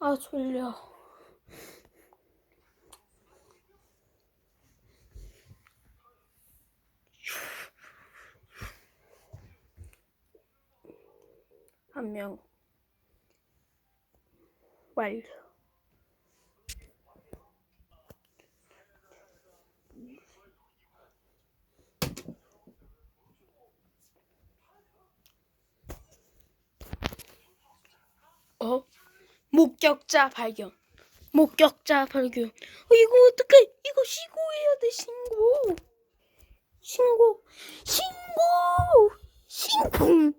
아, 졸려. 한 명. 완료. 어? 목격자 발견. 목격자 발견. 어, 이거 어떡해? 이거 신고해야 돼, 신고. 신고. 신고! 신쿵!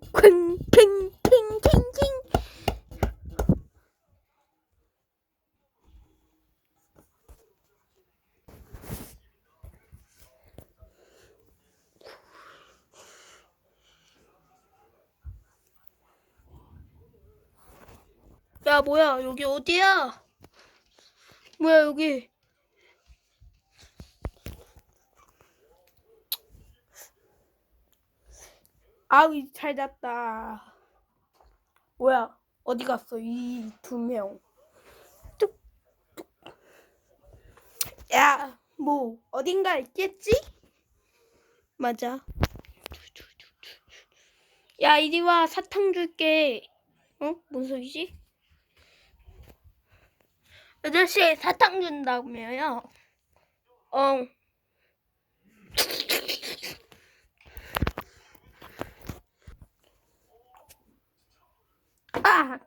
야, 뭐야? 여기 어디야? 뭐야, 여기? 아우, 잘 잤다. 뭐야? 어디 갔어? 이 두 명. 야, 뭐 어딘가 있겠지? 맞아. 야, 이리 와. 사탕 줄게. 어? 뭔 소리지? 아저씨, 사탕 준다며요. 어. 아!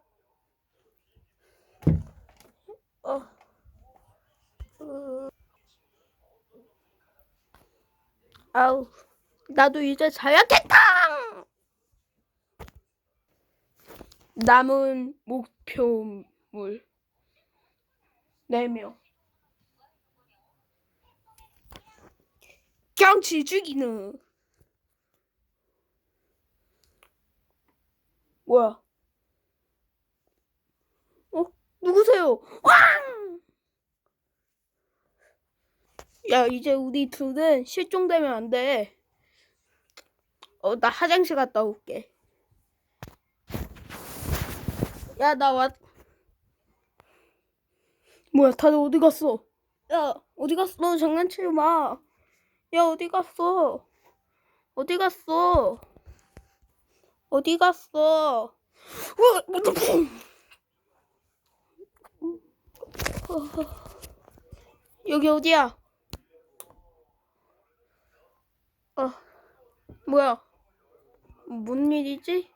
어. 으. 아우, 나도 이제 자야겠다! 남은 목표물 4명. 경치 죽이는. 뭐야? 어? 누구세요? 왕! 야, 이제 우리 둘은 실종되면 안 돼. 어, 나 화장실 갔다 올게. 야, 나 왔. 뭐야, 다들 어디 갔어? 야, 어디 갔어? 장난치지 마. 야, 어디 갔어? 어디 갔어? 어디 갔어? 와, 여기 어디야? 어, 뭐야? 뭔 일이지?